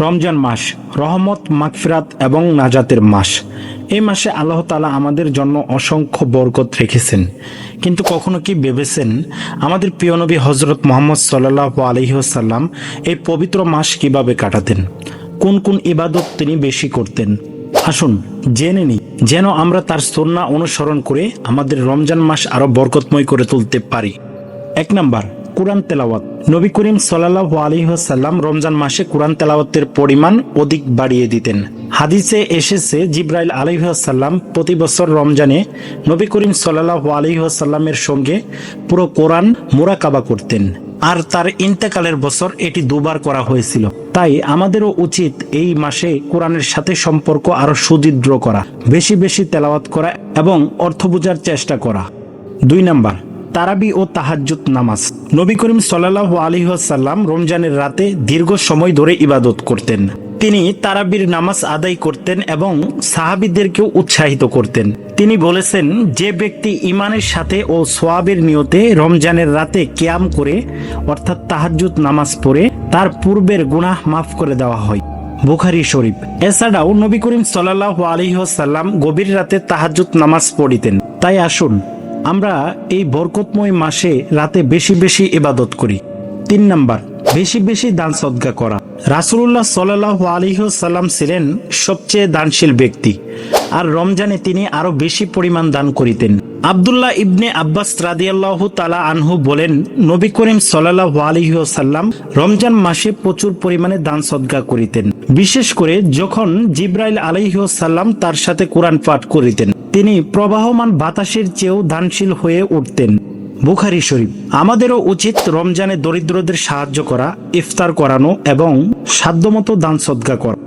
রমজান মাস, রহমত, মাগফিরাত এবং নাজাতের মাস। এই মাসে আল্লাহ তালা আমাদের জন্য অসংখ্য বরকত রেখেছেন। কিন্তু কখনো কি ভেবেছেন আমাদের প্রিয় নবী হজরত মোহাম্মদ সাল্লাহ আলহিহসাল্লাম এই পবিত্র মাস কীভাবে কাটাতেন? কোন কোন ইবাদত তিনি বেশি করতেন? আসুন, জেনে নিই, যেন আমরা তার সন্না অনুসরণ করে আমাদের রমজান মাস আরও বরকতময় করে তুলতে পারি। এক নাম্বার কোরআন তেলাওয়াত। নবী করিম সাল্লাহ আলিহাসাল্লাম রমজান মাসে কোরআন তেলাওয়াতের পরিমাণ অধিক বাড়িয়ে দিতেন। হাদিসে এসেছে, জিব্রাইল আলিহাসাল্লাম প্রতি বছর রমজানে নবী করিম সাল্লাহ আলিহাসাল্লামের সঙ্গে পুরো কোরআন মোরাকাবা করতেন। আর তার ইন্তেকালের বছর এটি দুবার করা হয়েছিল। তাই আমাদেরও উচিত এই মাসে কোরআনের সাথে সম্পর্ক আরও সুদৃঢ় করা, বেশি বেশি তেলাওয়াত করা এবং অর্থ বোঝার চেষ্টা করা। দুই নাম্বার তারাবি ও তাহাজ্জুদ নামাজ। নবী করিম সাল্লাহ আলিহাসাল্লাম রমজানের রাতে দীর্ঘ সময় ধরে ইবাদত করতেন। তিনি তারাবির নামাজ আদায় করতেন এবং সাহাবিদেরকেও উৎসাহিত করতেন। তিনি বলেছেন, যে ব্যক্তি ইমানের সাথে ও সোয়াবের নিয়তে রমজানের রাতে ক্যাম করে, অর্থাৎ তাহাজ্জুদ নামাজ পড়ে, তার পূর্বের গুনাহ মাফ করে দেওয়া হয়। বুখারি শরীফ। এছাড়াও নবী করিম সাল্লাহ আলিহাসাল্লাম গভীর রাতে তাহাজ্জুদ নামাজ পড়িতেন। তাই আসুন আমরা এই বরকতময় মাসে রাতে বেশি বেশি ইবাদত করি। তিন নাম্বার, বেশি বেশি দান সদ্গা করা। রাসুল্লাহ সাল্লাহ আলিহাল্লাম ছিলেন সবচেয়ে দানশীল ব্যক্তি, আর রমজানে তিনি আরও বেশি পরিমাণ দান করিতেন। আবদুল্লাহ ইবনে আব্বাস রাদিয়াল্লাহু তালা আনহু বলেন, নবী করিম সাল্লাহ আলিহাল্লাম রমজান মাসে প্রচুর পরিমাণে দান সদ্গা করিতেন। বিশেষ করে যখন জিব্রাইল আলাইহাল্লাম তার সাথে কোরআন পাঠ করিতেন। তিনি প্রবাহমান বাতাসের চেয়েও দানশীল হয়ে উঠতেন। বুখারি শরীফ, আমাদেরও উচিত রমজানে দরিদ্রদের সাহায্য করা, ইফতার করানো এবং সাধ্যমতো দান সদ্গা করা।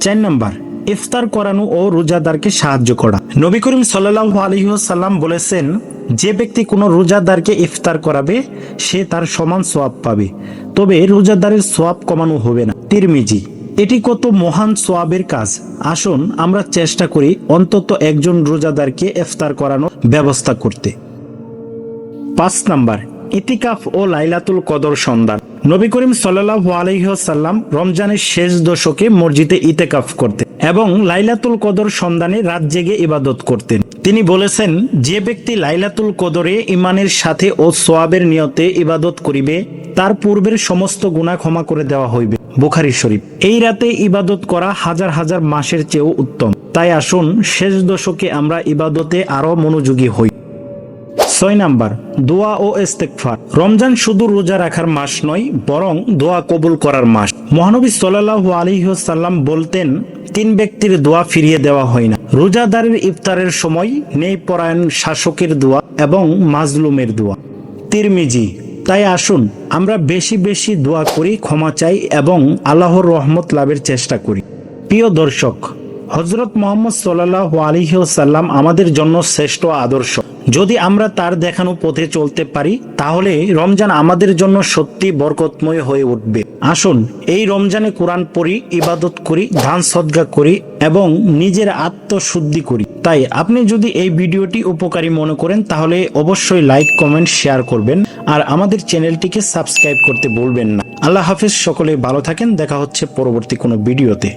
চার নম্বর, ইফতার করানো ও রোজাদারকে সাহায্য করা। নবী করিম সাল্লাহ আলহিহাল্লাম বলেছেন, যে ব্যক্তি কোনো রোজাদারকে ইফতার করাবে, সে তার সমান সোয়াব পাবে। তবে রোজাদারের সোয়াব কমানো হবে না। তিরমিজি এটি কত মহান সোয়াবের কাজ। আসুন, আমরা চেষ্টা করি অন্তত একজন রোজাদারকে ইফতার করানোর ব্যবস্থা করতে। পাঁচ নাম্বার, ইতিকাফ ও লাইলাতুল কদর সন্ধান। নবী করিম আলহিহাল্লাম রমজানের শেষ দশকে মসজিদে ইতেকাফ করতেন এবং লাইলাতুল কদর সন্ধানে রাত জেগে ইবাদত করতেন। তিনি বলেছেন, যে ব্যক্তি লাইলাতুল কদরে ইমানের সাথে ও সোয়াবের নিয়তে ইবাদত করিবে, তার পূর্বের সমস্ত গুণা ক্ষমা করে দেওয়া হইবে। বুখারি শরীফ। এই রাতে ইবাদত করা হাজার হাজার মাসের চেয়েও উত্তম। তাই আসুন, শেষ দশকে আমরা ইবাদতে আরও মনোযোগী হই। ছয় নাম্বার, দোয়া ও ইস্তেকফার রমজান শুধু রোজা রাখার মাস নয়, বরং দোয়া কবুল করার মাস। মহানবী সাল্লাহ আলিহাল্লাম বলতেন, তিন ব্যক্তির দোয়া ফিরিয়ে দেওয়া হয় না। রোজাদারের ইফতারের সময় নেই পরায়ণ শাসকের দোয়া এবং মাজলুমের দোয়া। তিরমিজি তাই আসুন, আমরা বেশি বেশি দোয়া করি, ক্ষমা চাই এবং আল্লাহর রহমত লাভের চেষ্টা করি। প্রিয় দর্শক হজরত মোহাম্মদ সাল্লাহ আলিহাল্লাম আমাদের জন্য শ্রেষ্ঠ আদর্শ। যদি আমরা তার দেখানো পথে চলতে পারি, তাহলে রমজান আমাদের জন্য সত্যি বরকতময় হয়ে উঠবে। আসুন, এই রমজানে কোরআন পড়ি, ইবাদত করি ধান সদ্গা করি এবং নিজের আত্মশুদ্ধি করি। তাই আপনি যদি এই ভিডিওটি উপকারী মনে করেন, তাহলে অবশ্যই লাইক, কমেন্ট, শেয়ার করবেন আর আমাদের চ্যানেলটিকে সাবস্ক্রাইব করতে বলবেন না। আল্লাহ হাফিজ সকলে ভালো থাকেন, দেখা হচ্ছে পরবর্তী কোনো ভিডিওতে।